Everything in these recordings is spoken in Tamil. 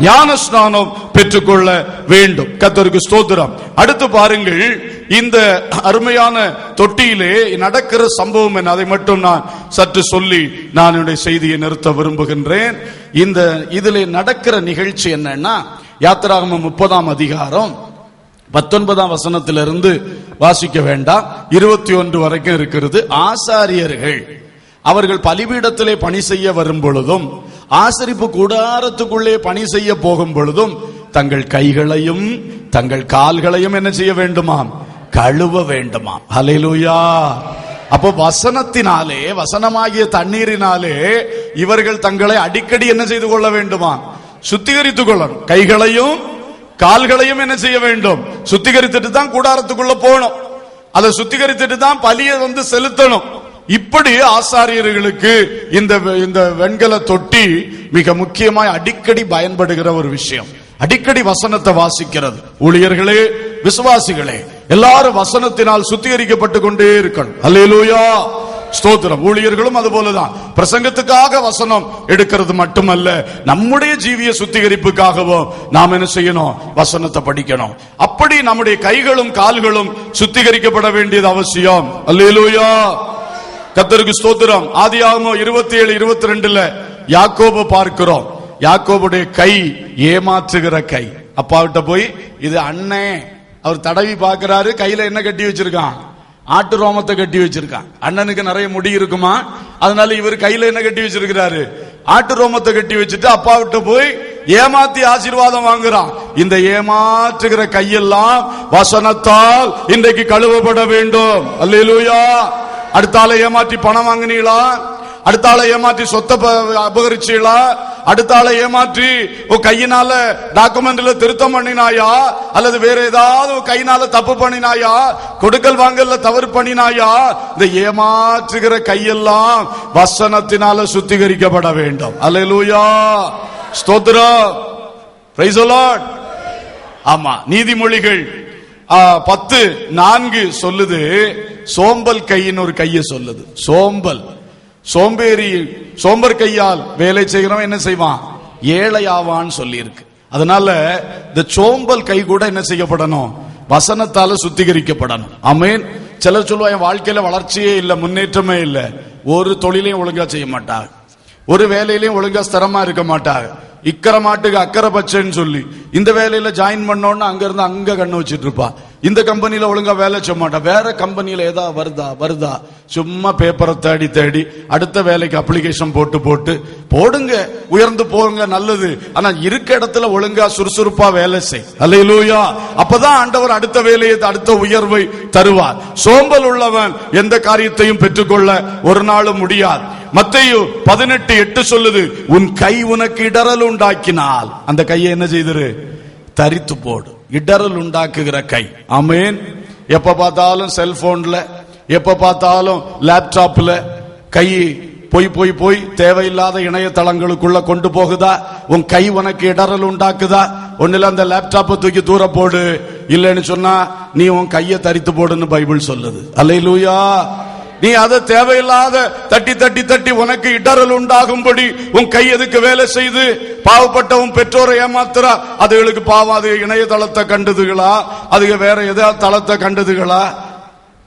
ஞான ஸ்நானம் பெற்றுக்கொள்ள வேண்டும். கத்தருக்கு ஸ்தோத்திரம். அடுத்து பாருங்கள் இந்த அருமையான தொட்டியிலே நடக்கிற சம்பவம் என்ன? அதை மட்டும் நான் சற்று சொல்லி நான் என்னுடைய செய்தியை நிறுத்த விரும்புகின்றேன். இந்த இதில் நடக்கிற நிகழ்ச்சி என்னன்னா யாத்திராகம முப்பதாம் அதிகாரம் பத்தொன்பதாம் வசனத்திலிருந்து வாசிக்க வேண்டாம். இருபத்தி ஒன்று வரைக்கும் இருக்கிறது. ஆசாரியர்கள் அவர்கள் பலிபீடத்திலே பணி செய்ய வரும் பொழுதும் ஆசரிப்பு கூடாரத்துக்குள்ளே பணி செய்ய போகும் பொழுதும் தங்கள் கைகளையும் தங்கள் கால்களையும் என்ன செய்ய வேண்டுமாம்? கழுவ வேண்டுமாம். ஹalleluya. அப்போ வசனத்தினாலே வசனமாகிய தண்ணீரினாலே இவர்கள் தங்களை அடிக்கடி என்ன செய்து கொள்ள வேண்டுமா சுத்திகரித்துக் கொள்ளணும். கைகளையும் கால்களையும் என்ன செய்ய வேண்டும்? சுத்திகரித்துட்டு தான் கூடாரத்துக்குள்ள போகணும். அதை சுத்திகரித்துட்டு தான் பலியை வந்து செலுத்தணும். இப்படி ஆசாரியர்களுக்கு இந்த இந்த வெண்கல தொட்டி மிக முக்கியமாய் அடிக்கடி பயன்படுகிற ஒரு விஷயம். அடிக்கடி வசனத்தை வாசிக்கிறது. ஊழியர்களே விசுவாசிகளே எல்லாரும் வசனத்தினால் சுத்திகரிக்கப்பட்டு கொண்டே இருக்கணும். அல்லேலூயா! ஸ்தோத்திரம். ஊழியர்களும் அது போலதான் பிரசங்கத்துக்காக வசனம் எடுக்கிறது மட்டுமல்ல நம்முடைய ஜீவிய சுத்திகரிப்புக்காகவும் நாம் என்ன செய்யணும்? வசனத்தை படிக்கணும். அப்படி நம்முடைய கைகளும் கால்களும் சுத்திகரிக்கப்பட வேண்டியது அவசியம். அல்லேலூயா! கத்தருக்கு ஸ்தோத்திரம். ஆதியாகமம் இருபத்தி ஏழு இருபத்தி ரெண்டுல யாக்கோப பார்க்கிறோம். யாக்கோபுடைய கை ஏமாற்றுகிற கை. அப்பாவிட்ட போய் இது அண்ணே. அவர் தடவி பார்க்கிறாரு கையில என்ன கட்டி வச்சிருக்கான்? ஆட்டு ரோமத்தை கட்டி வச்சிருக்கான். அண்ணனுக்கு நிறைய முடி இருக்குமா? அதனால இவர் கையில என்ன கட்டி வச்சிருக்கிறாரு? ஆட்டு ரோமத்தை கட்டி வச்சுட்டு அப்பாவிட்ட போய் ஏமாத்தி ஆசீர்வாதம் வாங்குறான். இந்த ஏமாற்றுகிற கையெல்லாம் வசனத்தால் இன்றைக்கு கழுவப்பட வேண்டும். அல்லேலூயா. அடுத்த ஆளை ஏமாற்றி பணம் வாங்கினீங்களா? அடுத்த ஆளை ஏமாற்றி சொத்தை அபகரிச்சீங்களா? அடுத்த ஆளை ஏமாற்றி உன் கையினால டாக்குமெண்ட்ல திருத்தம் பண்ணினாயா? அல்லது வேற ஏதாவது உன் கையினால தப்பு பண்ணினாயா? கொடுக்கல் வாங்கல தவறு பண்ணினாயா? இந்த ஏமாற்றுகிற கையெல்லாம் வசனத்தினால சுத்திகரிக்கப்பட வேண்டும். அல்லூயா ஸ்தோத்திரம். ஆமா நீதிமொழிகள் ஆ, பத்து நான்கு சொல்லுது. சோம்பல் கையின் ஒரு கையை சொல்லுது. சோம்பல். சோம்பேறி சோம்பர் கையால் வேலை செய்கிறவன் என்ன செய்வான்? ஏழையாவான்னு சொல்லியிருக்கு. அதனால இந்த சோம்பல் கை கூட என்ன செய்யப்படணும்? வசனத்தால சுத்திகரிக்கப்படணும். அமேன் சிலர் சொல்லுவா என் வாழ்க்கையில வளர்ச்சியே இல்லை முன்னேற்றமே இல்லை. ஒரு தொழிலையும் ஒழுங்கா செய்ய மாட்டாங்க. ஒரு வேலையிலையும் ஒழுங்கா ஸ்திரமா இருக்க மாட்டாங்க. இக்கரை மாட்டுக்கு அக்கறை பச்சைன்னு சொல்லி இந்த வேலையில ஜாயின் பண்ணோன்னு அங்க இருந்து அங்க கண்ணு வச்சிட்டு இருப்பான் இந்த கம்பெனியில ஒழுங்கா வேலை செய்ய மாட்டான் வேற கம்பெனியில் ஏதா வருதா? வருதா. சும்மா பேப்பரை தேடி தேடி அடுத்த வேலைக்கு அப்ளிகேஷன் போட்டு போட்டு போடுங்க. உயர்ந்து போங்க நல்லது. ஆனா இருக்க இடத்துல ஒழுங்கா சுறுசுறுப்பா வேலை செய். அல்லையிலூயா அப்பதான் ஆண்டவர் அடுத்த வேலையை அடுத்த உயர்வை தருவார். சோம்பல் உள்ளவன் எந்த காரியத்தையும் பெற்றுக்கொள்ள ஒரு நாளும் முடியாது. மத்தையோ பதினெட்டு எட்டு சொல்லுது உன் கை உனக்கு இடரல் உண்டாக்கினால். அந்த கையை என்ன செய்திரு? தரித்து போடு. இடரல் உண்டாக்குகிற கை. அமேன் எப்ப பார்த்தாலும் செல்போன்ல எப்ப பார்த்தாலும் லேப்டாப்ல கை போய் போய் போய் தேவையில்லாத இணையதளங்களுக்குள்ள கொண்டு போகுதா? உன் கை உனக்கு இடரல் உண்டாக்குதா ஒன்னுல அந்த லேப்டாப்பை தூக்கி தூர போடு. இல்லைன்னு சொன்னா நீ உன் கையை தரித்து போடுன்னு பைபிள் சொல்லுது. அல்லையிலூயா நீ அதை தேவையில்லாத தட்டி தட்டி தட்டி உனக்கு இடரல் உண்டாகும்படி உன் கை எதுக்கு வேலை செய்து? பாவப்பட்ட உன் பெற்றோரை ஏமாத்துறா? அதுகளுக்கு பாவம். அது இணையதளத்தை கண்டதுகளா? அதுக்கு வேற ஏதாவது தளத்தை கண்டதுகளா?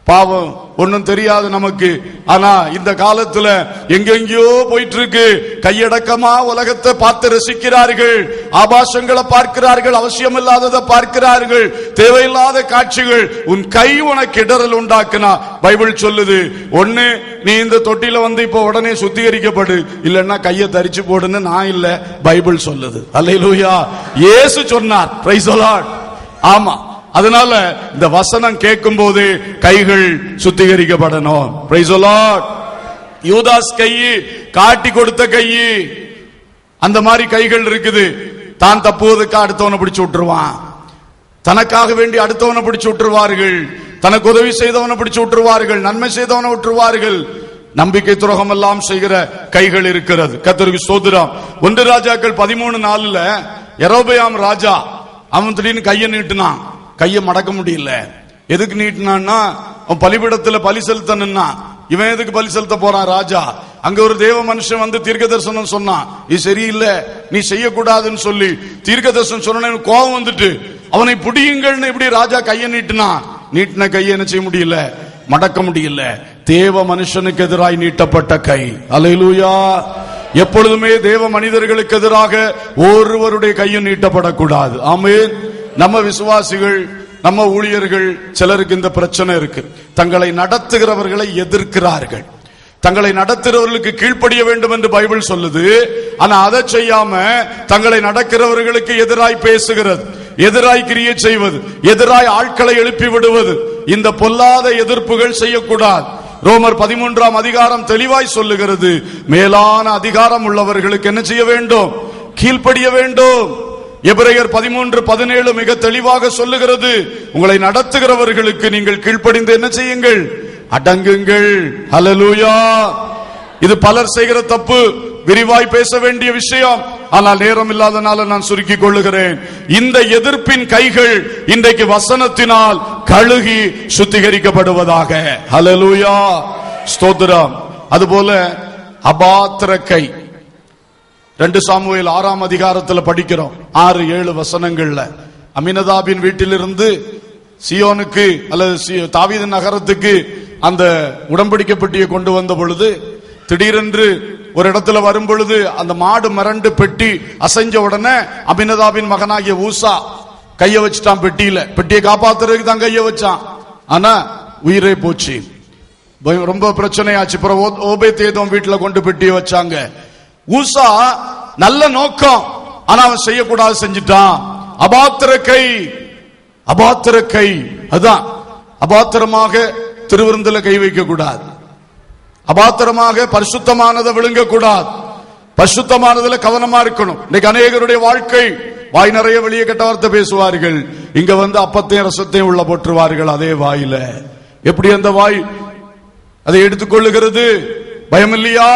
பாவம் ஒன்னும் தெரியாது நமக்கு. ஆனா இந்த காலத்துல எங்கெங்கயோ போயிட்டு இருக்கு கையடக்கமா உலகத்தை பார்த்து ரசிக்கிறார்கள். ஆபாசங்களை பார்க்கிறார்கள் அவசியம் இல்லாததை பார்க்கிறார்கள். தேவையில்லாத காட்சிகள் உன் கை உனக்கு இடரல் உண்டாக்குனா. பைபிள் சொல்லுது ஒண்ணு நீ இந்த தொட்டில வந்து இப்ப உடனே சுத்திகரிக்கப்படு. இல்லன்னா கையை தரிச்சு போடுன்னு நான் இல்ல. பைபிள் சொல்லுது. அல்லேலூயா. இயேசு சொன்னார் பிரைஸ் ஆமா. அதனால இந்த வசனம் கேட்கும் போது கைகள் சுத்திகரிக்கப்படணும். யூதாஸ் கை காட்டி கொடுத்த கை அந்த மாதிரி கைகள் இருக்குது. தான் தப்புவதற்கு அடுத்தவனை பிடிச்சு விட்டுருவான். தனக்காக வேண்டி அடுத்தவனை பிடிச்சு விட்டுருவார்கள். தனக்கு உதவி செய்தவனை பிடிச்சு விட்டுருவார்கள். நன்மை செய்தவனை விட்டுருவார்கள். நம்பிக்கை துரோகம் எல்லாம் செய்கிற கைகள் இருக்கிறது. கத்தருக்கு சோதரம் ஒன்று ராஜாக்கள் பதிமூணு நாலுல எரோபயாம் ராஜா அவன் திடீர்னு கையை நீட்டினான். கையை மடக்க முடியல. எதுக்கு நீட்டினான்னா அவன் பலிபீடத்துல பலி செலுத்தணும்னா இவன் எதுக்கு பலி செலுத்த போறான் ராஜா? அங்க ஒரு தேவ மனுஷன் வந்து தீர்க்க தரிசனம் சொன்னான். இது சரியில்லை நீ செய்யக்கூடாதுன்னு சொல்லி. தீர்க்க தரிசனம் சொன்ன கோபம் வந்துட்டு. அவனை புடியுங்கள்னு எப்படி ராஜா கையை நீட்டினா. நீட்டின கையை என்ன செய்ய முடியல? மடக்க முடியல. தேவ மனுஷனுக்கு எதிராய் நீட்டப்பட்ட கை. அலையிலூயா. எப்பொழுதுமே தேவ மனிதர்களுக்கு எதிராக ஒருவருடைய கையும் நீட்டப்படக்கூடாது. ஆமென். நம்ம விசுவாசிகள் நம்ம ஊழியர்கள் சிலருக்கு இந்த பிரச்சனை இருக்கு. தங்களை நடத்துகிறவர்களை எதிர்க்கிறார்கள். தங்களை நடத்துகிறவர்களுக்கு கீழ்ப்படிய வேண்டும் என்று பைபிள் சொல்லுது. ஆனா அதை செய்யாம தங்களை நடக்கிறவர்களுக்கு எதிராய் பேசுகிறது. எதிராய் கிரியை செய்வது. எதிராய் ஆட்களை எழுப்பி விடுவது. இந்த பொல்லாத எதிர்ப்புகள் செய்யக்கூடாது. ரோமர் பதிமூன்றாம் அதிகாரம் தெளிவாய் சொல்லுகிறது. மேலான அதிகாரம் உள்ளவர்களுக்கு என்ன செய்ய வேண்டும்? கீழ்ப்படிய வேண்டும். எபிரேயர் பதிமூன்று பதினேழு மிக தெளிவாக சொல்லுகிறது. உங்களை நடத்துகிறவர்களுக்கு நீங்கள் கீழ்ப்படிந்து என்ன செய்யுங்கள்? அடங்குங்கள். ஹலலூயா இது பலர் செய்கிற தப்பு. விரிவாய் பேச வேண்டிய விஷயம். ஆனால் நேரம் இல்லாதனால நான் சுருக்கிக் கொள்ளுகிறேன். இந்த எதிர்ப்பின் கைகள் இன்றைக்கு வசனத்தினால் கழுகி சுத்திகரிக்கப்படுவதாக. ஹலலூயா ஸ்தோத்திரம். அதுபோல அபாத்திர கை ரெண்டு சாமுவேல் ஆறாம் அதிகாரத்துல படிக்கிறோம். ஆறு ஏழு வசனங்கள்ல. அமினதாபின் வீட்டிலிருந்து சியோனுக்கு அல்லது தாவீது நகரத்துக்கு அந்த உடன்படிக்கை பெட்டியை கொண்டு வந்த பொழுது திடீரென்று ஒரு இடத்துல வரும் பொழுது அந்த மாடு மிரண்டு பெட்டி அசைஞ்ச உடனே அபினதாபின் மகனாகிய ஊசா கைய வச்சுட்டான் பெட்டியில. பெட்டியை காப்பாத்துறதுக்கு தான் கைய வச்சான். ஆனா உயிரே போச்சு. ரொம்ப பிரச்சனையாச்சு. அப்புறம் ஓ- தேதம் வீட்டுல கொண்டு பெட்டியை வச்சாங்க. ஊசா நல்ல நோக்கம். ஆனா அவன் செய்யக்கூடாது செஞ்சுட்டான். அபாத்திர கை அபாத்திர கை அதான் அபாத்திரமாக திருவிருந்தில கை வைக்க கூடாது அபாத்திரமாக பரிசுத்தமானதை விழுங்க கூடாது பரிசுத்தமானதுல கவனமா இருக்கணும். இன்னைக்கு அநேகருடைய வாழ்க்கை வாய் நிறைய வெளியே கெட்ட வார்த்தை பேசுவார்கள். இங்க வந்து அப்பத்தையும் ரசத்தையும் உள்ள போட்டுருவார்கள் அதே வாயில. எப்படி அந்த வாய் அதை எடுத்துக்கொள்ளுகிறது? பயம் இல்லையா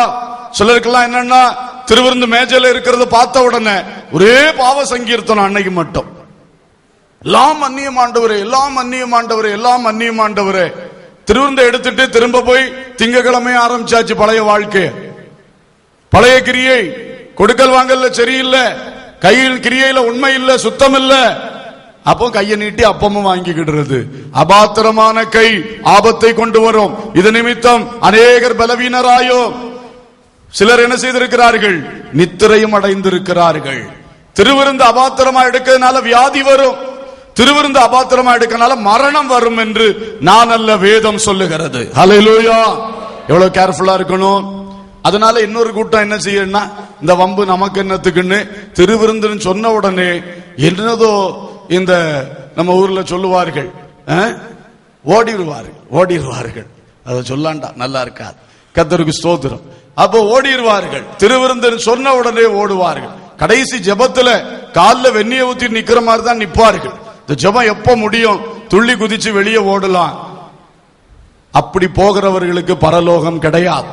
சிலருக்கெல்லாம் என்னன்னா திருவிருந்து மேஜையில இருக்கிறத பார்த்த உடனே ஒரே பாவ சங்கீர்த்தனம் அன்னைக்கு மட்டும். எல்லாம் அந்நியம் ஆண்டவரே எல்லாம் அந்நியம் ஆண்டவரே எல்லாம் அந்நியம் ஆண்டவரே. திருவிருந்த எடுத்துட்டு திரும்ப போய் திங்கக்கிழமை ஆரம்பிச்சாச்சு பழைய வாழ்க்கை. பழைய கிரியை கொடுக்கல் வாங்கல சரியில்லை கையில் கிரியையில உண்மை இல்ல சுத்தம் இல்ல. அப்போ கையை நீட்டி அப்பமும் வாங்கிக்கிடுறது அபாத்திரமான கை ஆபத்தை கொண்டு வரும். இது நிமித்தம் அநேகர் பலவீனராயோ சிலர் என்ன செய்திருக்கிறார்கள்? நித்திரையும் அடைந்திருக்கிறார்கள். திருவிருந்து அபாத்திரமா எடுக்கிறதுனால வியாதி வரும். திருவிருந்து அபாத்திரமா எடுக்கனால மரணம் வரும் என்று நான் அல்ல வேதம் சொல்லுகிறது. ஹalleluya எவ்வளவு கேர்ஃபுல்லா இருக்கணும். அதனால இன்னொரு கூட்டம் என்ன செய்யணும்னா இந்த வம்பு நமக்கு என்னத்துக்குன்னு திருவிருந்துன்னு சொன்ன உடனே என்னதோ இந்த நம்ம ஊர்ல சொல்லுவார்கள். அஹ், ஓடிடுவார்கள் ஓடிடுவார்கள் அதை சொல்லாண்டா நல்லா இருக்காது. கத்தருக்கு ஸ்தோத்திரம். அப்போ ஓடிடுவார்கள் திருவிருந்தன் சொன்ன உடனே ஓடுவார்கள். கடைசி ஜெபத்துல கால்ல வெந்நிய ஊத்தி நிக்கிற மாதிரி தான் நிப்பார்கள். இந்த ஜெபம் எப்ப முடியும்? துள்ளி குதிச்சு வெளியே ஓடலாம். அப்படி போகிறவர்களுக்கு பரலோகம் கிடையாது.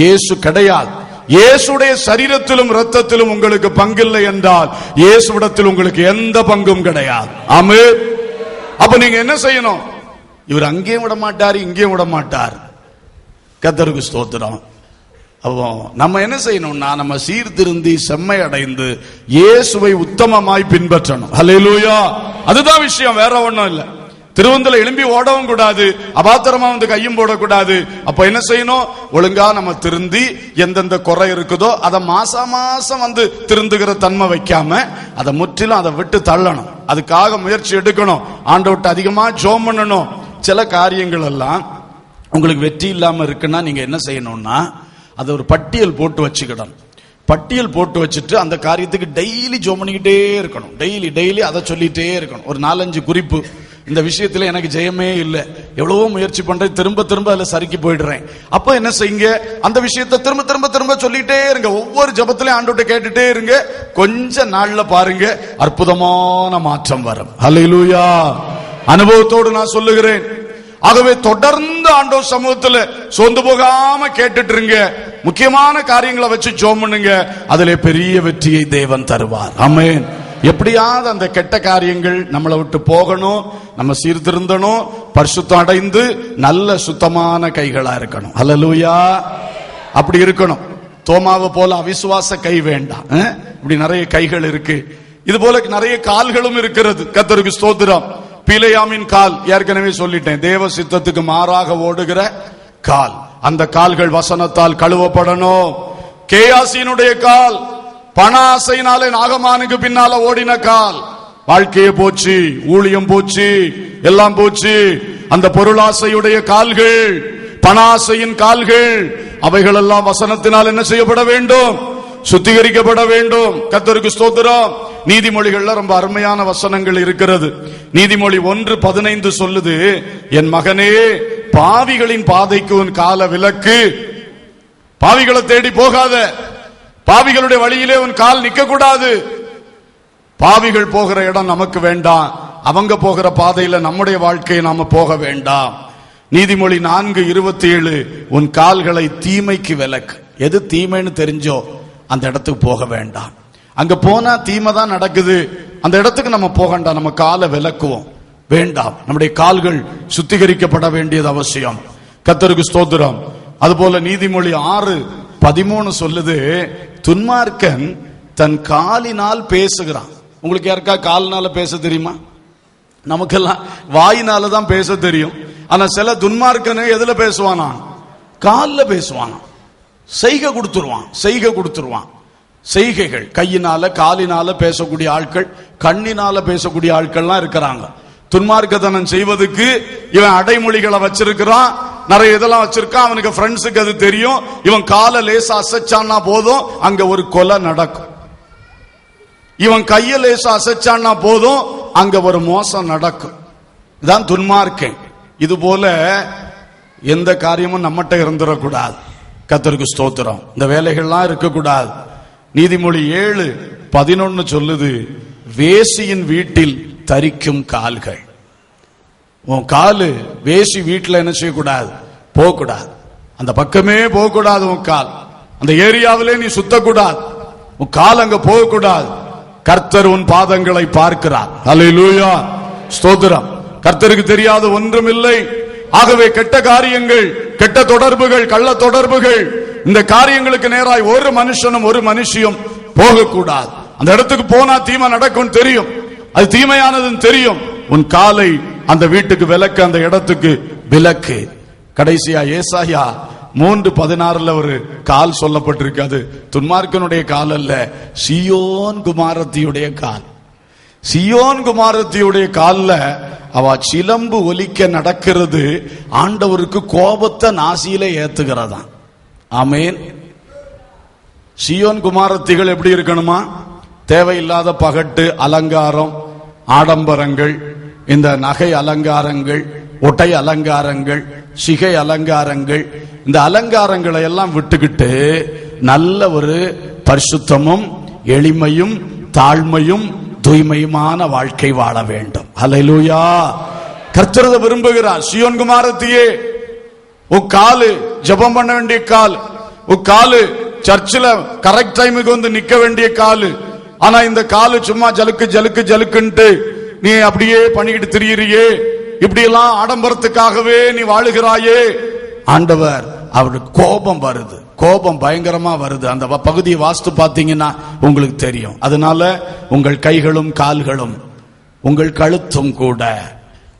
இயேசு கிடையாது. இயேசுடைய சரீரத்திலும் ரத்தத்திலும் உங்களுக்கு பங்கில்லை என்றால் இயேசுடத்தில் உங்களுக்கு எந்த பங்கும் கிடையாது. ஆமே அப்ப நீங்க என்ன செய்யணும்? இவர் அங்கேயும் விட மாட்டார் இங்கேயும் விட மாட்டார் கத்தருக்கு ஸ்தோத்திரம். அப்போ நம்ம என்ன செய்யணும்னா நம்ம சீர்திருந்தி செம்மை அடைந்து இயேசுவை உத்தமமாய் பின்பற்றணும். ஹalleluya. அதுதான் விஷயம் வேற ஒண்ணும் இல்ல. திருவந்தல எழும்பி ஓடவும் கூடாது அபாத்திரமா வந்து கையும் போடக்கூடாது. அப்ப என்ன செய்யணும்? ஒழுங்கா நம்ம திருந்தி எந்தெந்த குறை இருக்குதோ அதை மாசா மாசம் வந்து திருந்துகிற தன்மை வைக்காம அதை முற்றிலும் அதை விட்டு தள்ளணும். அதுக்காக முயற்சி எடுக்கணும். ஆண்டவர்ட்ட அதிகமா ஜோம் பண்ணணும். சில காரியங்கள் எல்லாம் உங்களுக்கு வெற்றி இல்லாம இருக்குன்னா நீங்க என்ன செய்யணும்னா அதை ஒரு பட்டியல் போட்டு வச்சுக்கிடணும். பட்டியல் போட்டு வச்சுட்டு அந்த காரியத்துக்கு டெய்லி ஜோம் பண்ணிக்கிட்டே இருக்கணும். டெய்லி டெய்லி அதை சொல்லிட்டே இருக்கணும். ஒரு நாலஞ்சு குறிப்பு. இந்த விஷயத்துல எனக்கு ஜெயமே இல்லை. எவ்வளவோ முயற்சி பண்றேன். திரும்ப திரும்ப அதுல சறுக்கி போயிடுறேன். அப்ப என்ன செய்யுங்க? அந்த விஷயத்த திரும்ப திரும்ப திரும்ப சொல்லிட்டே இருங்க. ஒவ்வொரு ஜபத்திலையும் ஆண்டோட்ட கேட்டுட்டே இருங்க. கொஞ்ச நாள்ல பாருங்க. அற்புதமான மாற்றம் வரும். ஹalleluya அனுபவத்தோடு நான் சொல்லுகிறேன். ஆகவே தொடர்ந்து ஆண்டவர் சமூகத்துல சொந்து போகாம கேட்டுட்டு இருங்க முக்கியமான காரியங்களை வச்சு ஜோம் பண்ணுங்க. அதுல பெரிய வெற்றியை தேவன் தருவார். அமேன் எப்படியாவது அந்த கெட்ட காரியங்கள் நம்மளை விட்டு போகணும். நம்ம சீர்திருந்தணும். பரிசுத்தம் அடைந்து நல்ல சுத்தமான கைகளா இருக்கணும். ஹalleluya. அப்படி இருக்கணும். தோமாவை போல அவிசுவாச கை வேண்டாம். இப்படி நிறைய கைகள் இருக்கு. இது போல நிறைய கால்களும் இருக்கிறது. கத்தருக்கு ஸ்தோத்திரம். பிழையாமின் கால் ஏற்கனவே சொல்லிட்டேன் தேவ சித்தத்துக்கு மாறாக ஓடுகிற கால். அந்த கால்கள் வசனத்தால் கழுவப்படணும். கேயாசினுடைய கால் பண ஆசையினாலே நாகமானுக்கு பின்னால ஓடின கால். வாழ்க்கையே போச்சு ஊழியம் போச்சு எல்லாம் போச்சு. அந்த பொருளாசையுடைய கால்கள் பணாசையின் கால்கள் அவைகள் எல்லாம் வசனத்தினால் என்ன செய்யப்பட வேண்டும்? சுத்திகரிக்கப்பட வேண்டும். கத்தருக்கு ஸ்தோத்திரம். நீதிமொழிகள்ல ரொம்ப அருமையான வசனங்கள் இருக்கிறது. நீதிமொழி ஒன்று பதினைந்து சொல்லுது என் மகனே பாவிகளின் பாதைக்கு உன் கால விலக்கு. பாவிகளை தேடி போகாத. பாவிகளுடைய வழியிலே உன் கால் நிக்க கூடாது பாவிகள் போகிற இடம் நமக்கு வேண்டாம். அவங்க போகிற பாதையில நம்முடைய வாழ்க்கையை நாம போக வேண்டாம். நீதிமொழி நான்கு இருபத்தி ஏழு உன் கால்களை தீமைக்கு விலக்கு. எது தீமைன்னு தெரிஞ்சோ அந்த இடத்துக்கு போக வேண்டாம். அங்க போனா தீமை தான் நடக்குது. அந்த இடத்துக்கு நம்ம போகண்டா நம்ம காலை விலக்குவோம் வேண்டாம். நம்முடைய கால்கள் சுத்திகரிக்கப்பட வேண்டியது அவசியம். கத்தருக்கு ஸ்தோத்திரம். அதுபோல நீதிமொழி ஆறு பதிமூணு சொல்லுது துன்மார்க்கன் தன் காலினால் பேசுகிறான். உங்களுக்கு யாருக்கா காலினால பேச தெரியுமா? நமக்கெல்லாம் வாயினால தான் பேச தெரியும். ஆனா சில துன்மார்க்கனு எதுல பேசுவானா? காலில் பேசுவானா? செய்கை கொடுத்துருவான். செய்கை கொடுத்துருவான். செய்கைகள். கையினால காலினால பேசக்கூடிய ஆட்கள் கண்ணினால பேசக்கூடிய ஆட்கள்லாம் இருக்கிறாங்க. துன்மார்க்கத்தனம் செய்வதற்கு இவன் அடைமொழிகளை வச்சிருக்கிறான். நிறைய இதெல்லாம் வச்சிருக்கான் அவனுக்கு ஃப்ரெண்ட்ஸுக்கு அது தெரியும். இவன் காலை லேசா அசைச்சான்னா போதும் அங்க ஒரு கொலை நடக்கும். இவன் கைய லேசா அசைச்சான்னா போதும் அங்க ஒரு மோசம் நடக்கும். இதான் துன்மார்க்கன். இது போல எந்த காரியமும் நம்மகிட்ட இருந்துடக்கூடாது கத்தருக்கு ஸ்தோத்திரம். இந்த வேலைகள்லாம் இருக்கக்கூடாது. நீதிமொழி ஏழு பதினொன்னு சொல்லுது வேசியின் வீட்டில் தரிக்கும் கால்கள். உன் காலு வேசி வீட்டில் என்ன செய்யக்கூடாது? போகக்கூடாது. அந்த பக்கமே போகக்கூடாது உன் கால். அந்த ஏரியாவிலே நீ சுத்தக்கூடாது. உன் கால் அங்க போகக்கூடாது. கர்த்தர் உன் பாதங்களை பார்க்கிறார். லூயா ஸ்தோத்திரம். கர்த்தருக்கு தெரியாத ஒன்றும் இல்லை ஆகவே கெட்ட காரியங்கள் கெட்ட தொடர்புகள் கள்ள தொடர்புகள் இந்த காரியங்களுக்கு நேராய் ஒரு மனுஷனும் ஒரு மனுஷியும் போகக்கூடாது. அந்த இடத்துக்கு போனா தீமை நடக்கும் தெரியும். அது தீமையானதுன்னு தெரியும். உன் காலை அந்த வீட்டுக்கு விளக்கு அந்த இடத்துக்கு விளக்கு. கடைசியா ஏசாயா மூன்று பதினாறுல ஒரு கால் சொல்லப்பட்டிருக்கு. அது துன்மார்க்கனுடைய கால் அல்ல சியோன் குமாரத்தியுடைய கால். சியோன் குமாரத்தியுடைய கால்ல அவ சிலம்பு ஒலிக்க நடக்கிறது ஆண்டவருக்கு கோபத்தை நாசியில ஏத்துகிறதாம். ஆமேன். சியோன் குமாரத்திகள் எப்படி இருக்கணுமா? தேவையில்லாத பகட்டு அலங்காரம் ஆடம்பரங்கள் இந்த நகை அலங்காரங்கள் ஒட்டை அலங்காரங்கள் சிகை அலங்காரங்கள் இந்த அலங்காரங்களை எல்லாம் விட்டுக்கிட்டு நல்ல ஒரு பரிசுத்தமும் எளிமையும் தாழ்மையும் தூய்மையுமான வாழ்க்கை வாழ வேண்டும். ஹalleluya. கர்த்தரத விரும்புகிறார். சியோன் குமாரத்தியே உன் காலு ஜெபம் பண்ண வேண்டிய கால். உன் காலு சர்ச்சில் கரெக்ட் டைமுக்கு வந்து நிக்க வேண்டிய காலு. ஆனா இந்த காலு சும்மா ஜலுக்கு ஜலுக்கு ஜலுக்குன்ட்டு நீ அப்படியே பண்ணிக்கிட்டு திரியிறியே. இப்படி எல்லாம் ஆடம்பரத்துக்காகவே நீ வாழுகிறாயே. ஆண்டவர் அவருக்கு கோபம் வருது. கோபம் பயங்கரமா வருது. அந்த வ- பகுதியை வாஸ்து பார்த்தீங்கன்னா உங்களுக்கு தெரியும். அதனால உங்கள் கைகளும் கால்களும் உங்கள் கழுத்தும் கூட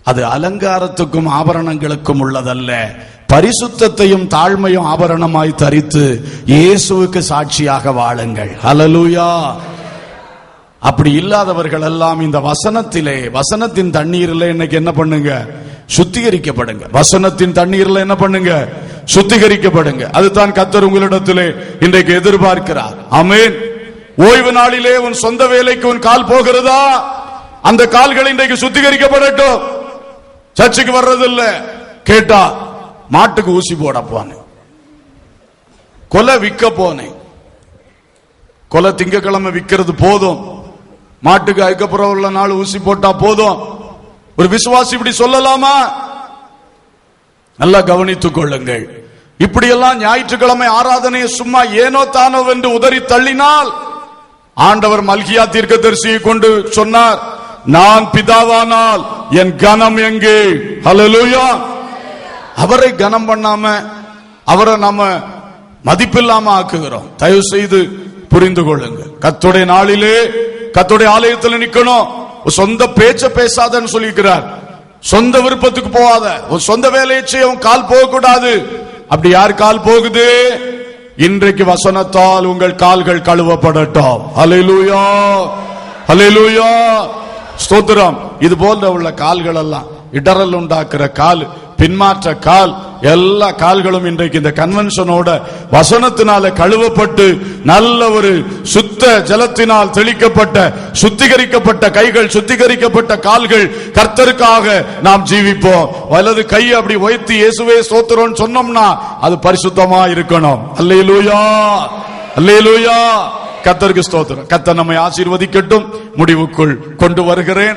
அது அலங்காரத்துக்கும் ஆபரணங்களுக்கும் உள்ளதல்ல. பரிசுத்தையும் தாழ்மையும் ஆபரணமாய் தரித்து இயேசுவுக்கு சாட்சியாக வாழுங்கள். ஹலலூயா அப்படி இல்லாதவர்கள் எல்லாம் இந்த வசனத்திலே வசனத்தின் தண்ணீரில் இன்னைக்கு என்ன பண்ணுங்க? சுத்திகரிக்கப்படுங்க. வசனத்தின் தண்ணீர்ல என்ன பண்ணுங்க? சுத்திகரிக்கப்படுங்க. அதுதான் கத்தர் உங்களிடத்திலே இன்றைக்கு எதிர்பார்க்கிறார். அமேன் ஓய்வு நாளிலே உன் சொந்த வேலைக்கு உன் கால் போகிறதா? அந்த கால்கள் இன்றைக்கு சுத்திகரிக்கப்படட்டும். சர்ச்சுக்கு வர்றதில்ல. கேட்டா மாட்டுக்கு ஊசி போட போனேன். கொலை விற்க போனேன். கொலை திங்கக்கிழமை விக்கிறது போதும். மாட்டுக்கு அதுக்கப்புறம் உள்ள நாள் ஊசி போட்டா போதும். ஒரு விசுவாசி இப்படி சொல்லலாமா? நல்லா கவனித்துக் கொள்ளுங்கள். இப்படியெல்லாம் ஞாயிற்றுக்கிழமை ஆராதனையை சும்மா ஏனோ தானோ என்று உதறி தள்ளினால் ஆண்டவர் மல்கியா தீர்க்க தரிசியை கொண்டு சொன்னார் நான் பிதாவானால் என் கனம் எங்கே? ஹலலூயா அவரை கனம் பண்ணாம அவரை நாம மதிப்பில்லாம ஆக்குகிறோம். தயவு செய்து புரிந்து கொள்ளுங்க கத்துடைய நாளிலே கத்துடைய ஆலயத்தில் நிக்கணும். உன் சொந்த பேச்ச பேசாதன்னு சொல்லிக்கிறார். சொந்த விருப்பத்துக்கு போகாத. உன் சொந்த வேலையை செய்ய உன் கால் போக கூடாது அப்படி யார் கால் போகுது? இன்றைக்கு வசனத்தால் உங்கள் கால்கள் கழுவப்படட்டும். அலையிலூயா அலையிலூயா ஸ்தோத்திரம். இது போன்ற உள்ள கால்கள் எல்லாம் இடரல் உண்டாக்குற கால் பின்மாற்ற கால் எல்லா கால்களும் இன்றைக்கு இந்த கன்வென்ஷனோட வசனத்தினால கழுவப்பட்டு நல்ல ஒரு சுத்த ஜலத்தினால் தெளிக்கப்பட்ட சுத்திகரிக்கப்பட்ட கைகள் சுத்திகரிக்கப்பட்ட கால்கள் கர்த்தருக்காக நாம் ஜீவிப்போம். வலது கை அப்படி உயர்த்தி இயேசுவே சோத்துறோம்னு சொன்னோம்னா அது பரிசுத்தமா இருக்கணும். அல்லையிலூயா அல்லையிலூயா கத்தருக்கு ஸ்தோத்திரம். கத்த நம்மை ஆசீர்வதிக்கட்டும். முடிவுக்குள் கொண்டு வருகிறேன்.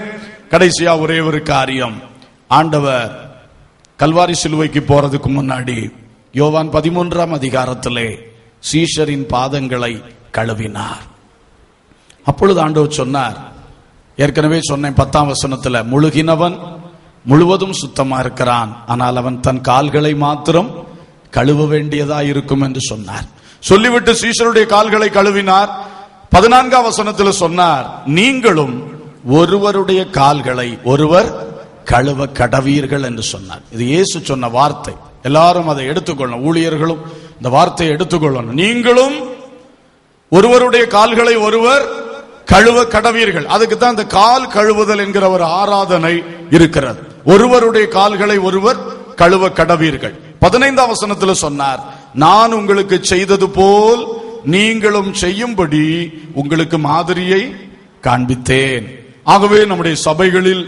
கடைசியா ஒரே ஒரு காரியம். ஆண்டவர் கல்வாரி சிலுவைக்கு போறதுக்கு முன்னாடி யோவான் பதிமூன்றாம் அதிகாரத்திலே சீஷரின் பாதங்களை கழுவினார். அப்பொழுது ஆண்டவர் சொன்னார் ஏற்கனவே சொன்னேன் பத்தாம் வசனத்துல முழுகினவன் முழுவதும் சுத்தமா இருக்கிறான். ஆனால் அவன் தன் கால்களை மாத்திரம் கழுவ வேண்டியதா இருக்கும் என்று சொன்னார். சொல்லிவிட்டு சீஷருடைய கால்களை கழுவினார். பதினான்காம் வசனத்தில் சொன்னார் நீங்களும் ஒருவருடைய கால்களை ஒருவர் கழுவ கடவீர்கள் என்று சொன்னார். இது இயேசு சொன்ன வார்த்தை. எல்லாரும் அதை எடுத்துக்கொள்ளணும். ஊழியர்களும் இந்த வார்த்தையை எடுத்துக்கொள்ளணும். நீங்களும் ஒருவருடைய கால்களை ஒருவர் கழுவ கடவீர்கள். அதுக்கு தான் இந்த கால் கழுவுதல் என்கிற ஒரு ஆராதனை இருக்கிறது. ஒருவருடைய கால்களை ஒருவர் கழுவ கடவீர்கள். பதினைந்தாம் வசனத்தில் சொன்னார் நான் உங்களுக்கு செய்தது போல் நீங்களும் செய்யும்படி உங்களுக்கு மாதிரியை காண்பித்தேன். ஆகவே நம்முடைய சபைகளில்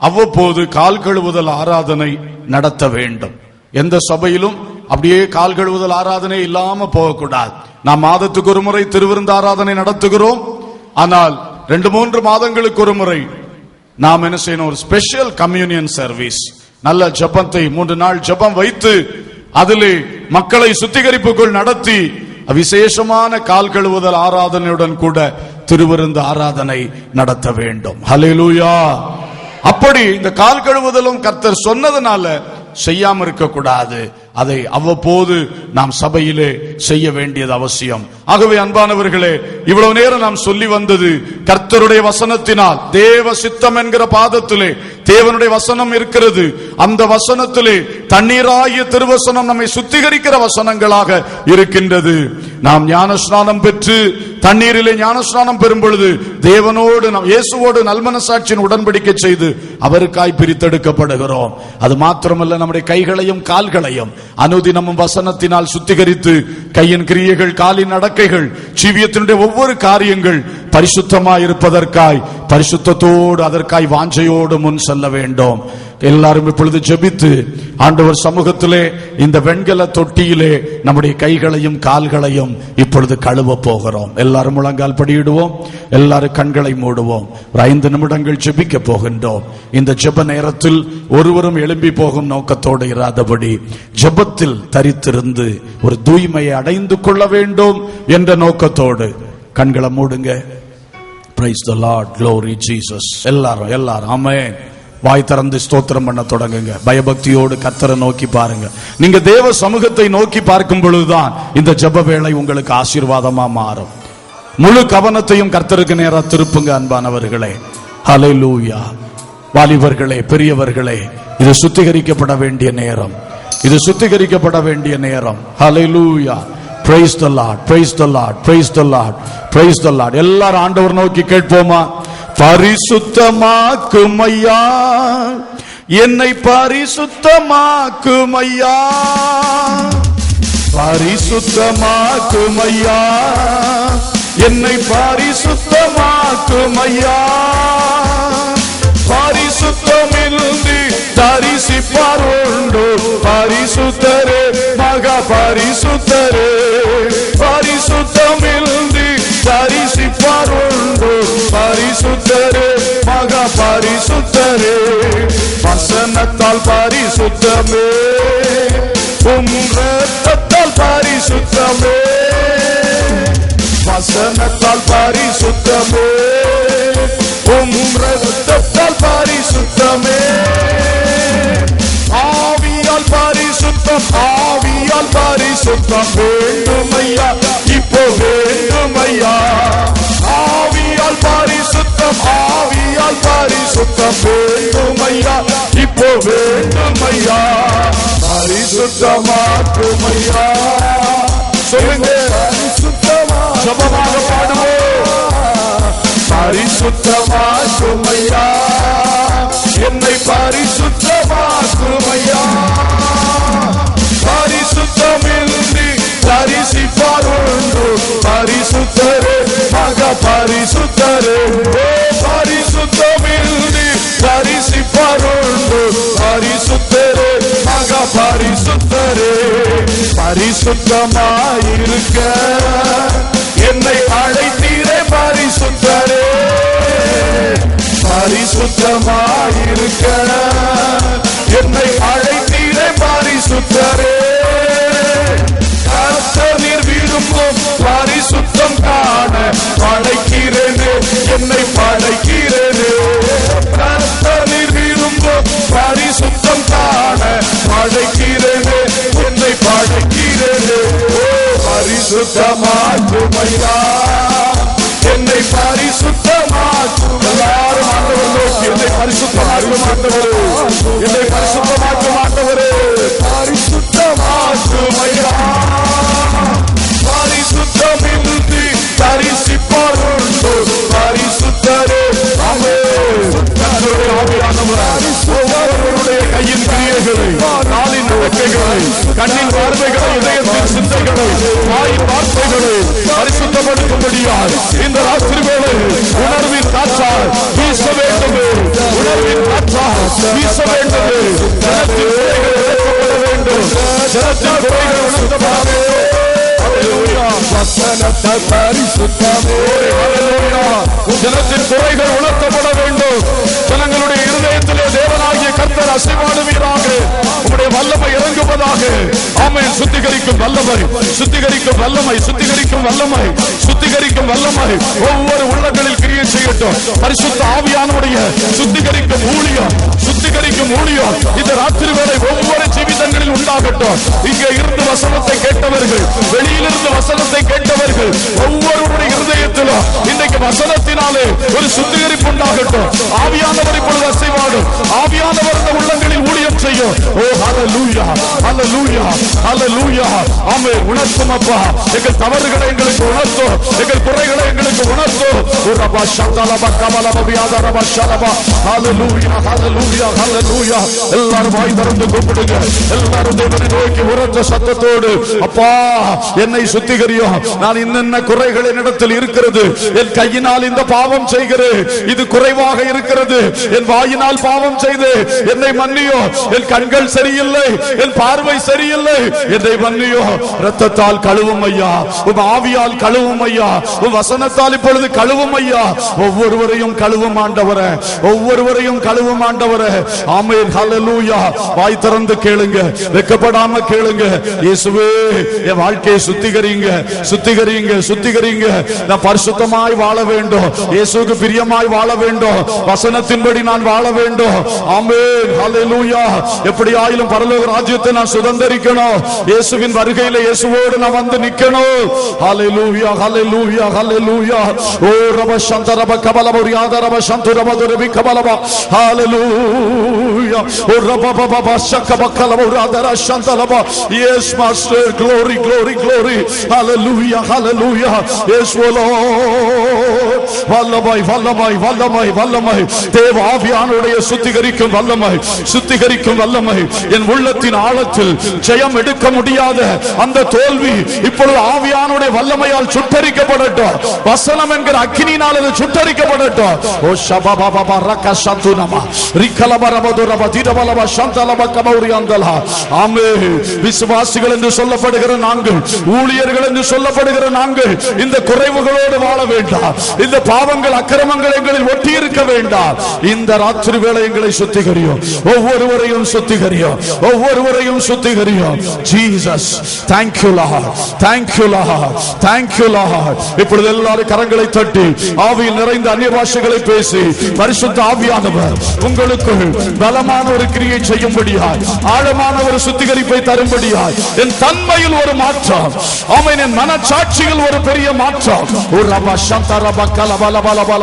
அவ்வப்போது கால் கழுவுதல் ஆராதனை நடத்த வேண்டும். எந்த சபையிலும் அப்படியே கால் கழுவுதல் ஆராதனை இல்லாம போகக்கூடாது. நாம் மாதத்துக்கு ஒரு முறை திருவிருந்த ஆராதனை நடத்துகிறோம். ஆனால் ரெண்டு மூன்று மாதங்களுக்கு ஒரு முறை நாம் என்ன செய்யணும்? ஒரு ஸ்பெஷல் கம்யூனியன் சர்வீஸ் நல்ல ஜபத்தை மூன்று நாள் ஜபம் வைத்து அதிலே மக்களை சுத்திகரிப்புக்குள் நடத்தி விசேஷமான கால் கழுவுதல் ஆராதனையுடன் கூட திருவிருந்து ஆராதனை நடத்த வேண்டும். ஹலிலூயா அப்படி இந்த கால் கழுவுதலும் கர்த்தர் சொன்னதுனால செய்யாம இருக்க கூடாது அதை அவ்வப்போது நாம் சபையிலே செய்ய வேண்டியது அவசியம். ஆகவே அன்பானவர்களே இவ்வளவு நேரம் நாம் சொல்லி வந்தது கர்த்தருடைய வசனத்தினால் தேவ சித்தம் என்கிற பாதத்திலே தேவனுடைய வசனம் இருக்கிறது. அந்த வசனத்திலே தண்ணீராகிய திருவசனம் நம்மை சுத்திகரிக்கிற வசனங்களாக இருக்கின்றது. நாம் ஞானஸ்நானம் பெற்று தண்ணீரிலே ஞானஸ்நானம் பெறும் பொழுது தேவனோடு நாம் இயேசுவோடு நல்மனசாட்சியின் உடன்படிக்கை செய்து அவருக்காய் பிரித்தெடுக்கப்படுகிறோம். அது மாத்திரமல்ல நம்முடைய கைகளையும் கால்களையும் அனுதினமும் வசனத்தினால் சுத்திகரித்து கையின் கிரியைகள் காலின் நடக்கைகள் ஜீவியத்தினுடைய ஒவ்வொரு காரியங்கள் பரிசுத்தமாய் இருப்பதற்காய் பரிசுத்தத்தோடு அதற்காய் வாஞ்சையோடு முன் செல்ல வேண்டும். எல்லாரும் இப்பொழுது ஜெபித்து ஆண்டவர் சமூகத்திலே இந்த வெண்கல தொட்டியிலே நம்முடைய கைகளையும் கால்களையும் இப்பொழுது கழுவ போகிறோம். எல்லாரும் முழங்கால் படியிடுவோம் எல்லாரும் கண்களை மூடுவோம். ஒரு ஐந்து நிமிடங்கள் ஜெபிக்க போகின்றோம். இந்த ஜெப நேரத்தில் ஒருவரும் எழும்பி போகும் நோக்கத்தோடு இராதபடி ஜெபத்தில் தரித்திருந்து ஒரு தூய்மையை அடைந்து கொள்ள வேண்டும் என்ற நோக்கத்தோடு கண்களை மூடுங்க. Praise the lord glory Jesus எல்லாரும் எல்லாரும். ஆமென் வாய் திறந்து ஸ்தோத்திரம் பண்ண தொடங்குங்க. பயபக்தியோடு கத்தரை நோக்கி பாருங்க. நீங்க தேவ சமூகத்தை நோக்கி பார்க்கும் பொழுதுதான் இந்த ஜப வேலை உங்களுக்கு ஆசீர்வாதமா மாறும். முழு கவனத்தையும் கர்த்தருக்கு நேரா திருப்புங்க அன்பானவர்களே. ஹalleluya வாலிபர்களே பெரியவர்களே இது சுத்திகரிக்கப்பட வேண்டிய நேரம். இது சுத்திகரிக்கப்பட வேண்டிய நேரம். ஹalleluya praise the lord praise the lord praise the lord praise the lord எல்லாரும் ஆண்டவர் நோக்கி கேட்போமா? பரிசுத்தமாக்கும் ஐயா என்னை பரிசுத்தமாக்கும் ஐயா பரிசுத்தமாக்கும் ஐயா என்னை பரிசுத்தமாக்கும் ஐயா பரிசுத்தமின்றி தரிசிப்பார் உண்டு. பரிசுத்தரே மக பரிசுத்தரே. பரிசுத்தமின்றி தரிசிப்பார் உண்டு பரிசுத்தரே மக பரிசுத்தரே. வசனத்தால் பரிசுத்தமே. உம் ரத்தத்தால் பரிசுத்தமே. வசனத்தால் பரிசுத்தமே. உம் ரத்தத்தால் பரிசுத்தமே. ஆவியால் பரிசுத்தம் ஆவியால் பரிசுத்தம் வேண்டுமையா? இப்போ வேண்டுமையா? ஆவியால் பரிசுத்தம் ஆவியால் பரிசுத்தம் வேண்டுமையா? இப்போ வேண்டுமையா? பரிசுத்தமாக்குமையா? சொல்லுங்க. ஜபமாக பாடுவோம். பரிசுத்தமாக்குமையா? என்னை பரிசுத்த பரிசுத்தரே மக பரிசுத்தரே. ஓ பரிசுத்தமின்றி தரிசிப்பாருண்டு பரிசுத்தரே மக பரிசுத்தரே. பரிசுத்தமாயிருக்க என்னை அழைத்தீரே பரிசுத்தரே. பரிசுத்தமாயிருக்க என்னை அழைத்தீரே பரிசுத்தரே. கர்த்தர் விரும்பும் பரிசுத்தம் காண படைக்கிறேனே என்னை படைக்கிறேனே. கர்த்தர் விரும்பும் பரிசுத்தம் காண படைக்கிறேனே என்னை படைக்கிறேனே. ஓ பரிசுத்தமாக்குமையா. என்னை பரிசுத்தமாக்கும் எல்லாரும் ஆண்டவர் நோக்கி என்னை பரிசுத்தமாக்கும் ஆண்டவரே என்னை பரிசுத்தமாக்கும் ஆண்டவரே பரிசுத்தமாக்குமையா. கண்ணின் பார்வைகளை இதயத்தின் சிந்தைகளை வாயின் வார்த்தைகளை பரிசுத்தப்படுத்தும்படியால் இந்த ராத்திரி வேளை உணர்வின் காற்றால் வீச வேண்டுமே உணர்வின் காற்றால் வீச வேண்டுமே ஜனத்தின் குறைகள் வேண்டும் ஜனத்தின் குறைகள் உணர்த்தப்பட வேண்டும். வசனத்தை பரிசுத்தமே. ஜனத்தின் குறைகள் சுத்திகரிக்கும் வல்லமை சுத்திகரிக்கும் வல்லமை சுத்திகரிக்கும் வல்லமை சுத்திகரிக்கும் வல்லமை. ஒவ்வொரு உள்ளங்களில் கிரியை செய்யட்டும். பரிசுத்த ஆவியானுடைய சுத்திகரிக்கும் ஊழியம் சுத்திகரிக்கும் ஊழியம். இந்த ராத்திரி வேலை ஒவ்வொரு ஜீவிதங்களில் உண்டாகட்டும். இங்கே இருந்து வசனத்தை கேட்டவர்கள் வெளியிலிருந்து வசனத்தை கேட்டவர்கள் ஒவ்வொருவருடைய இருதயத்திலும் இன்றைக்கு வசனத்தினாலே ஒரு சுத்திகரிப்பு உண்டாகட்டும். ஆவியானவர் இப்பொழுது அசைவாடும். ஆவியானவர் இந்த உள்ளங்களில் ஊழியம் செய்யும். ஓ ஹalleluya ஹalleluya ஹalleluya. ஆமே உணர்த்தும் அப்பா. எங்கள் தவறுகளை எங்களுக்கு உணர்த்தும். எங்கள் குறைகளை எங்களுக்கு உணர்த்தும். ஓ ரபா ஷந்தலப கமலப வியாதரப ஷலப. ஹalleluya ஹalleluya. ஹalleluya எல்லாரும் வாய் திறந்து கூப்பிடுங்க. எல்லாரும் தேவனை நோக்கி உரத்த சத்தத்தோடு அப்பா என்னை சுத்திகரியும். நான் இன்னென்ன குறைகள் என்னிடத்தில் இருக்கிறது? என் கையினால் இந்த பாவம் செய்கிறேன் இது குறைவாக இருக்கிறது. என் வாயினால் பாவம் செய்து என்னை மன்னியோ. என் கண்கள் சரியில்லை. என் பார்வை சரியில்லை. என்னை மன்னியோ. ரத்தத்தால் கழுவும் ஐயா. உன் ஆவியால் கழுவும் ஐயா. உன் வசனத்தால் இப்பொழுது கழுவும் ஐயா. ஒவ்வொருவரையும் கழுவும் ஆண்டவரே. ஒவ்வொருவரையும் கழுவும் ஆண்டவரே. ஆமே ஹalleluya. வாய் திறந்து கேளுங்க. வெக்கப்படாம கேளுங்க. இயேசுவே என் வாழ்க்கையை சுத்திகரிங்க. சுத்திகரிங்க சுத்திகரிங்க. நான் பரிசுத்தமாய் வாழ வேண்டும். இயேசுவுக்கு பிரியமாய் வாழ வேண்டும். வசனத்தின்படி நான் வாழ வேண்டும். ஆமே ஹalleluya. எப்படி ஆயிலும் பரலோக ராஜ்யத்தை நான் சுதந்தரிக்கணும். இயேசுவின் வருகையில இயேசுவோடு நான் வந்து நிக்கணும் ஹalleluya ஹalleluya ஹalleluya. ஓ ரப சந்தரப கபலப ரியாத ரப ரப துரபி கபலப. ஹalleluya. ஓ oh, yes master glory glory glory. Hallelujah hallelujah. Yes o lord. வல்லமை வல்லமை வல்லமை வல்லமை தேவ ஆவியானுடைய சுத்திகரிக்கும் வல்லமை சுத்திகரிக்கும் வல்லமை. என் உள்ளத்தின் ஆழத்தில் ஜெயம் எடுக்க முடியாத அந்த தோல்வி இப்பொழுது ஆவியானுடைய வல்லமையால் சுட்டரிக்கப்படட்டும். வசனம் என்கிற அக்கினினால் அது சுட்டரிக்கப்படட்டும். ஓ ஷபபபப ரக்க சந்துனமா ரிக்கலபரபதுரப விசுவாசிகள் என்று சொல்லப்படுகிற நாங்கள் ஊழியர்கள் என்று சொல்லப்படுகிற நாங்கள் இந்த குறைவுகளோடு வாழ வேண்டாம் இந்த பாவங்கள் அக்கிரமங்கள் எங்களில் ஒட்டி இருக்க வேண்டாம் இந்த ராத்திரி வேளை எங்களை சுத்திகரியும் ஒவ்வொருவரையும் சுத்திகரியும் ஒவ்வொருவரையும் சுத்திகரியும் Jesus thank you lord thank you lord thank you lord இப்பொழுது எல்லாரும் கரங்களை தட்டி ஆவியில் நிறைந்த அந்நிய பாஷைகளை பேசி பரிசுத்த ஆவியானவர் உங்களுக்கு பலமான ஒரு கிரியை செய்யும்படியாய் ஆழமான ஒரு சுத்திகரிப்பை தரும்படியாய் என் தன்மையில் ஒரு மாற்றம் அவன் என் மனச்சாட்சியில் ஒரு பெரிய மாற்றம். உரபா சந்தரபா கலபலபல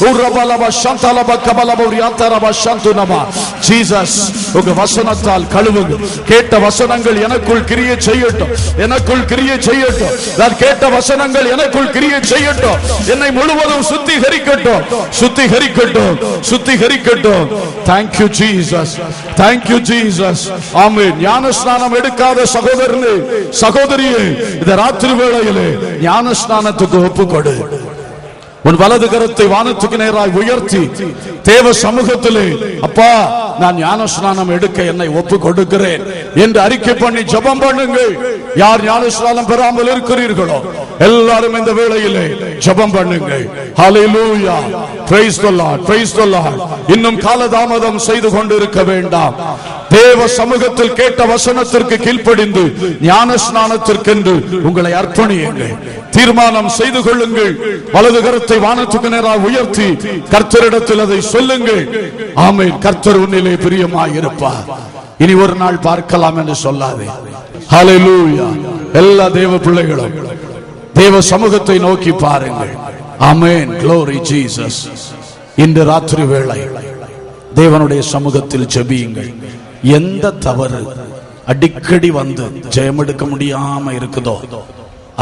உரபலபா சந்தலபா கபலபா உரியாந்தரபா சந்துனமா ஜீசஸ் உங்க வசனத்தால் கழுவுங்க கேட்ட வசனங்கள் எனக்குள் கிரியை செய்யட்டும். எனக்குள் கிரியை செய்யட்டும். நான் கேட்ட வசனங்கள் எனக்குள் கிரியை செய்யட்டும். என்னை முழுவதும் சுத்திகரிக்கட்டும். சுத்திகரிக்கட்டும். சுத்திகரிக்கட்டும். Thank you Jesus thank you Jesus amen ஞானஸ்நானம் எடுக்காத சகோதரனே சகோதரியே இந்த ராத்திரி வேளையிலே ஞானஸ்நானத்துக்கு ஒப்பு ஒப்புக்கொடு உன் வலது கரத்தை வானத்துக்கு நேராய் உயர்த்தி தேவ சமூகத்திலே அப்பா நான் ஞானஸ்நானம் எடுக்க என்னை ஒப்பு கொடுக்கிறேன் என்று அறிக்கை பண்ணி ஜபம் பண்ணுங்கள். யார் ஞானஸ்நானம் பெறாமல் இருக்கிறீர்களோ எல்லாரும் இந்த வேளையிலே ஜெபம் பண்ணுங்கள். ஹalleluya praise the lord praise இன்னும் காலதாமதம் செய்து கொண்டிருக்க வேண்டாம். தேவ சமூகத்தில் கேட்ட வசனத்திற்கு கீழ்ப்படிந்து ஞான ஸ்நானத்திற்கென்று உங்களை அர்ப்பணியுங்கள். தீர்மானம் செய்து கொள்ளுங்கள். வலது கரத்தை வானத்துக்கு நேராக உயர்த்தி கர்த்தரிடத்தில் அதை சொல்லுங்கள். ஆமை கர்த்தர் உன்னிலே பிரியமாய் இனி ஒரு நாள் பார்க்கலாம் என்று சொல்லாதே. ஹalleluya எல்லா தேவ பிள்ளைகளும் தேவ சமூகத்தை நோக்கி பாருங்கள். அமேன் க்ளோரி ஜீசஸ் இன்று ராத்திரி வேளை தேவனுடைய சமூகத்தில் ஜெபியுங்கள். எந்த தவறு அடிக்கடி வந்து ஜெயமெடுக்க முடியாம இருக்குதோ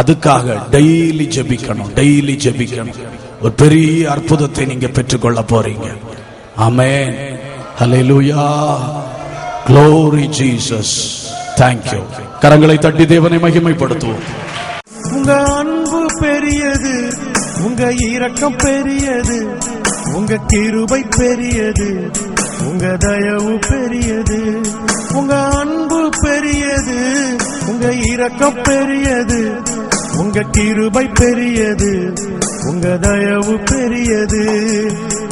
அதுக்காக டெய்லி ஜெபிக்கணும் டெய்லி ஜெபிக்கணும். ஒரு பெரிய அற்புதத்தை நீங்க பெற்றுக்கொள்ள போறீங்க. ஆமே ஹலெலுயா க்ளோரி ஜீசஸ் தேங்க்யூ கரங்களை தட்டி தேவனை மகிமைப்படுத்துவோம். உங்க அன்பு பெரியது உங்க இரக்கம் பெரியது உங்க கிருபை பெரியது. உங்க தயவு பெரியது உங்க அன்பு பெரியது உங்க இரக்கம் பெரியது உங்க கிருபை பெரியது உங்க தயவு பெரியது.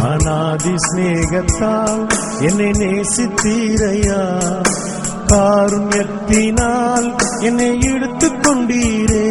அநாதி சிநேகத்தால் என்னை நேசித்தீரையா? காருண்யத்தினால் என்னை இழுத்துக் கொண்டீரே